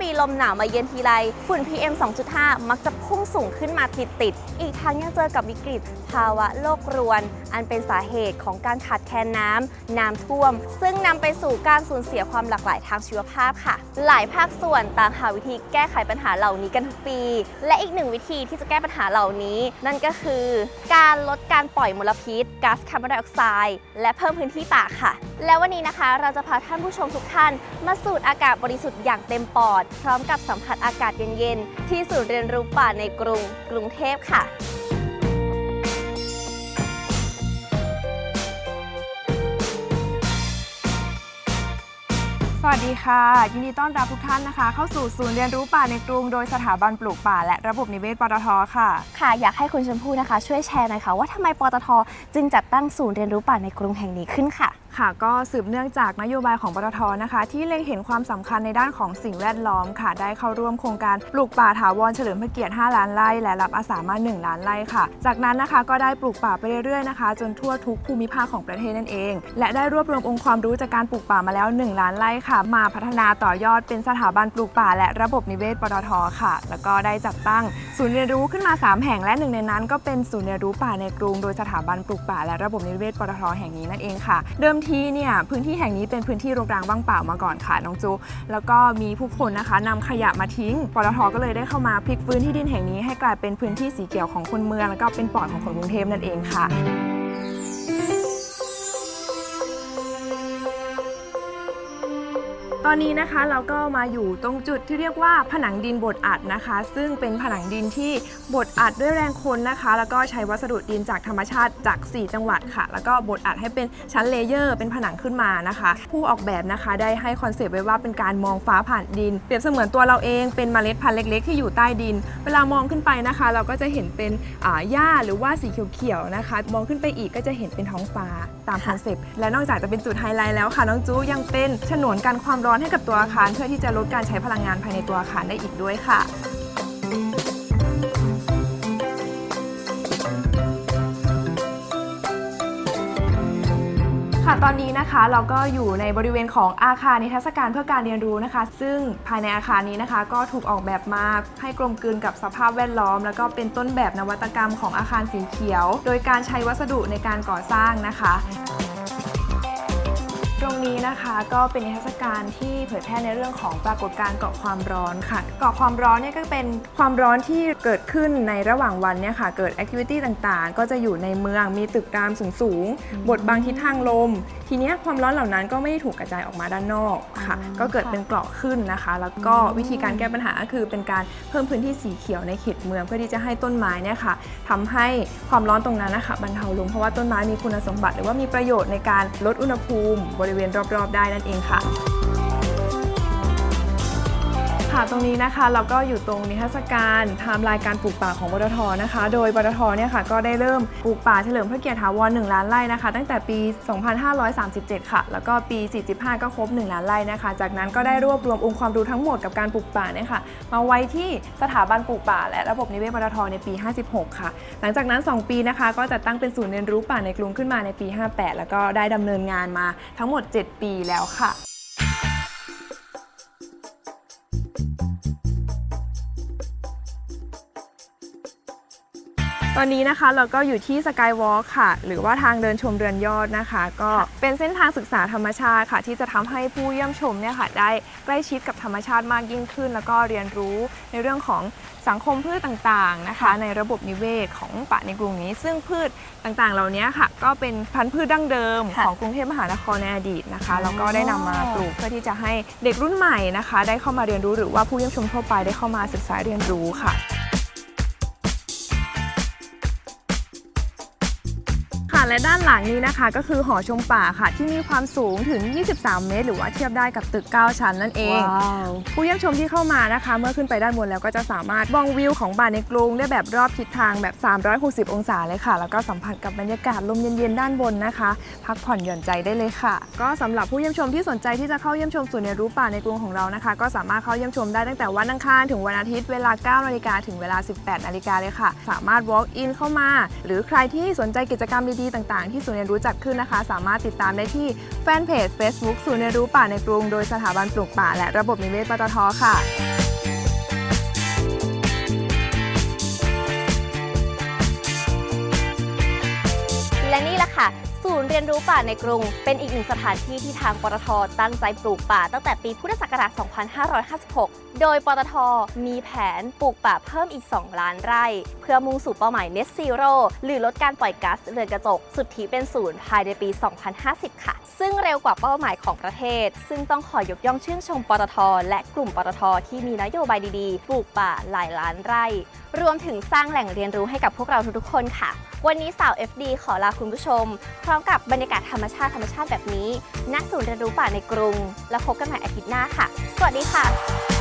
ปีลมหนาวมาเยือนทีไร ฝุ่น PM 2.5 มักจะพุ่งสูงขึ้นมาติดๆอีกทั้งยังเจอกับวิกฤต ภาวะโลกรวน อันเป็นสาเหตุของการขาดแคลนน้ำ น้ำท่วม ซึ่งนำไปสู่การสูญเสียความหลากหลายทางชีวภาพค่ะ หลายภาคส่วนต่างหาวิธีแก้ไขปัญหาเหล่านี้กันทุกปี และอีกหนึ่งวิธีที่จะแก้ปัญหาเหล่านี้ นั่นก็คือ การลดการปล่อยมลพิษก๊าซคาร์บอนไดออกไซด์และเพิ่มพื้นที่ป่าค่ะแล้ววันนี้นะคะเราจะพาท่านผู้ชมทุกท่าน มาสูดอากาศบริสุทธิ์อย่างเต็มปอด พร้อมกับสัมผัสอากาศเย็นๆ ที่ศูนย์เรียนรู้ป่าในกรุงกรุงเทพค่ะ สวัสดีค่ะ ยินดีต้อนรับทุกท่านนะคะ เข้าสู่ศูนย์เรียนรู้ป่าในกรุง โดยสถาบันปลูกป่า และระบบนิเวศปตทค่ะ ค่ะ อยากให้คุณชมพู่นะคะ ช่วยแชร์หน่อยค่ะว่าทำไมปตท จึงจัดตั้งศูนย์เรียนรู้ป่าในกรุงแห่งนี้ขึ้นค่ะค่ะก็สืบเนื่องจากนโยบายของปตทนะคะ ที่เล็งเห็นความสำคัญในด้านของสิ่งแวดล้อมค่ะ ได้เข้าร่วมโครงการปลูกป่าถาวรเฉลิมพระเกียรติ 5 ล้านไร่ และรับอาสามา 1 ล้านไร่ค่ะ จากนั้นนะคะก็ได้ปลูกป่าไปเรื่อยๆนะคะ จนทั่วทุกภูมิภาคของประเทศนั่นเอง และได้รวบรวมองค์ความรู้จากการปลูกป่ามาแล้ว 1 ล้านไร่ค่ะ มาพัฒนาต่อยอดเป็นสถาบันปลูกป่า และระบบนิเวศปตทค่ะ แล้วก็ได้จัดตั้งศูนย์เรียนรู้ขึ้นมา 3 แห่งและหนึ่งในนั้น ก็เป็นศูนย์เรียนรู้ป่าในกรุง โดยสถาบันปลูกป่า และระบบนิเวศปตทแห่งนี้นั่นเองค่ะเดิมทีเนี่ยพื้นที่แห่งนี้เป็นพื้นที่รกร้างว่างเปล่ามาก่อนค่ะน้องจูแล้วก็มีผู้คนนะคะนำขยะมาทิ้งปตทก็เลยได้เข้ามาพลิกฟื้นที่ดินแห่งนี้ให้กลายเป็นพื้นที่สีเขียวของคนเมือง แล้วก็เป็นปอดของคนกรุงเทพนั่นเองค่ะ ตอนนี้นะคะเราก็มาอยู่ตรงจุดที่เรียกว่าผนังดินบดอัดนะคะ ซึ่งเป็นผนังดินที่บดอัดด้วยแรงคนนะคะ แล้วก็ใช้วัสดุดินจากธรรมชาติจาก 4 จังหวัดค่ะ แล้วก็บดอัดให้เป็นชั้นเลเยอร์ เป็นผนังขึ้นมานะคะ ผู้ออกแบบนะคะได้ให้คอนเซปต์ไว้ว่าเป็นการมองฟ้าผ่านดิน เปรียบเสมือนตัวเราเองเป็นเมล็ดพันธุ์เล็ก ๆ ที่อยู่ใต้ดิน เวลามองขึ้นไปนะคะ เราก็จะเห็นเป็นหญ้าหรือว่าสีเขียวๆนะคะ มองขึ้นไปอีกก็จะเห็นเป็นท้องฟ้าตามคอนเซปต์และนอกจากจะเป็นจุดไฮไลท์แล้วค่ะน้องจูยังเป็นฉนวนกันความร้อนอนให้กับตัวอาคารเพื่อที่จะลดการใช้พลังงานภายในตัวอาคารได้อีกด้วยค่ะค่ะตอนนี้นะคะเราก็อยู่ในบริเวณของอาคารนิทรรศการเพื่อการเรียนรู้นะคะ ซึ่งภายในอาคารนี้นะคะ ก็ถูกออกแบบมาให้กลมกลืนกับสภาพแวดล้อม แล้วก็เป็นต้นแบบนวัตกรรมของอาคารสีเขียว โดยการใช้วัสดุในการก่อสร้างนะคะ ตรงนี้นะคะก็เป็นนิทรรศการที่เผยแพร่ในเรื่องของปรากฏการณ์เกาะความร้อนค่ะ เกาะความร้อนเนี่ยก็เป็นความร้อนที่เกิดขึ้นในระหว่างวันเนี่ยค่ะ เกิดแอคทิวิตี้ต่างๆ ก็จะอยู่ในเมืองมีตึกรามสูงๆบดบังทิศทางลม ทีเนี้ยความร้อนเหล่านั้นก็ไม่ได้ถูกกระจายออกมาด้านนอกค่ะอ๋อก็เกิดค่ะเป็นเกราะขึ้นนะคะ แล้วก็วิธีการแก้ปัญหาก็คือเป็นการเพิ่มพื้นที่สีเขียวในเขตเมืองเพื่อที่จะให้ต้นไม้เนี่ยค่ะทำให้ความร้อนตรงนั้นนะคะบรรเทาลงเพราะว่าต้นไม้มีคุณสมบัติ หรือว่ามีประโยชน์ในการลดอุณหภูมิบริเวณรอบๆ ได้นั่นเองค่ะ ค่ะ ตรงนี้นะคะเราก็อยู่ตรงนิทรรศการไทม์ไลน์การปลูกป่าของปตทนะคะ โดยปตทเนี่ยค่ะก็ได้เริ่มปลูกป่าเฉลิมพระเกียรติถาวร1ล้านไร่นะคะ ตั้งแต่ปี 2537 ค่ะ แล้วก็ปี 45 ก็ครบ 1 ล้านไร่นะคะ จากนั้นก็ได้รวบรวมองค์ความรู้ทั้งหมดกับการปลูกป่าเนี่ยค่ะ มาไว้ที่สถาบันปลูกป่า และระบบนิเวศปตทในปี 56 ค่ะ หลังจากนั้น 2 ปีนะคะ ก็จะตั้งเป็นศูนย์เรียนรู้ป่าในกรุงขึ้นมาในปี 58 แล้วก็ได้ดำเนินงานมาทั้งหมด 7 ปีแล้วค่ะ Thank you. ตอนนี้นะคะเราก็อยู่ที่สกายวอล์กค่ะ หรือว่าทางเดินชมเรือนยอดนะคะ ก็เป็นเส้นทางศึกษาธรรมชาติค่ะ ที่จะทำให้ผู้เยี่ยมชมเนี่ยค่ะได้ใกล้ชิดกับธรรมชาติมากยิ่งขึ้น แล้วก็เรียนรู้ในเรื่องของสังคมพืชต่างๆนะคะ ในระบบนิเวศของป่าในกรุงนี้ ซึ่งพืชต่างๆ เหล่านี้ค่ะก็เป็นพันธุ์พืชดั้งเดิมค่ะของกรุงเทพมหานครในอดีตนะคะอ๋อแล้วก็ได้นำมาปลูกเพื่อที่จะให้เด็กรุ่นใหม่นะคะ ได้เข้ามาเรียนรู้หรือว่าผู้เยี่ยมชมทั่วไปได้เข้ามาศึกษาเรียนรู้ค่ะ และด้านหลังนี้นะคะก็คือหอชมป่าค่ะ ที่มีความสูงถึง 23 เมตร หรือว่าเทียบได้กับตึก 9 ชั้นนั่นเองว้าวผู้เยี่ยมชมที่เข้ามานะคะ เมื่อขึ้นไปด้านบนแล้วก็จะสามารถมองวิวของป่าในกรุงได้แบบรอบทิศทางแบบ 360 องศาเลยค่ะ แล้วก็สัมผัสกับบรรยากาศลมเย็นๆด้านบนนะคะ พักผ่อนหย่อนใจได้เลยค่ะ ก็สำหรับผู้เยี่ยมชมที่สนใจที่จะเข้าเยี่ยมชมศูนย์เรียนรู้ป่าในกรุงของเรานะคะ ก็สามารถเข้าเยี่ยมชมได้ตั้งแต่วันอังคารถึงวันอาทิตย์เวลา 9 นาฬิกาถึงเวลา 18 นาฬิกาเลยค่ะ สามารถ walk in เข้ามา หรือใครที่สนใจกิจกรรมดีๆต่างๆ ที่ศูนย์เรียนรู้จัดขึ้นนะคะ สามารถติดตามได้ที่แฟนเพจ Facebook ศูนย์เรียนรู้ป่าในกรุง โดยสถาบันปลูกป่า และระบบนิเวศปตทค่ะและนี่แหละค่ะ ศูนย์เรียนรู้ป่าในกรุง เป็นอีกหนึ่งสถานที่ที่ทางปตทตั้งใจปลูกป่าตั้งแต่ปีพุทธศักราช 2556 โดยปตทมีแผนปลูกป่าเพิ่มอีก 2 ล้านไร่ เพื่อมุ่งสู่เป้าหมาย Net Zero หรือลดการปล่อยก๊าซเรือนกระจก สุทธิเป็นศูนย์ภายในปี 2050 ค่ะ ซึ่งเร็วกว่าเป้าหมายของประเทศ ซึ่งต้องขอยกย่องชื่นชมปตทและกลุ่มปตทที่มีนโยบายดีๆ ปลูกป่าหลายล้านไร่ รวมถึงสร้างแหล่งเรียนรู้ให้กับพวกเราทุกๆคนค่ะ วันนี้สาว FD ขอลาคุณผู้ชม พร้อมกับบรรยากาศธรรมชาติธรรมชาติแบบนี้ณศูนย์เรียนรู้ป่าในกรุง แล้วพบกันใหม่อาทิตย์หน้าค่ะ สวัสดีค่ะ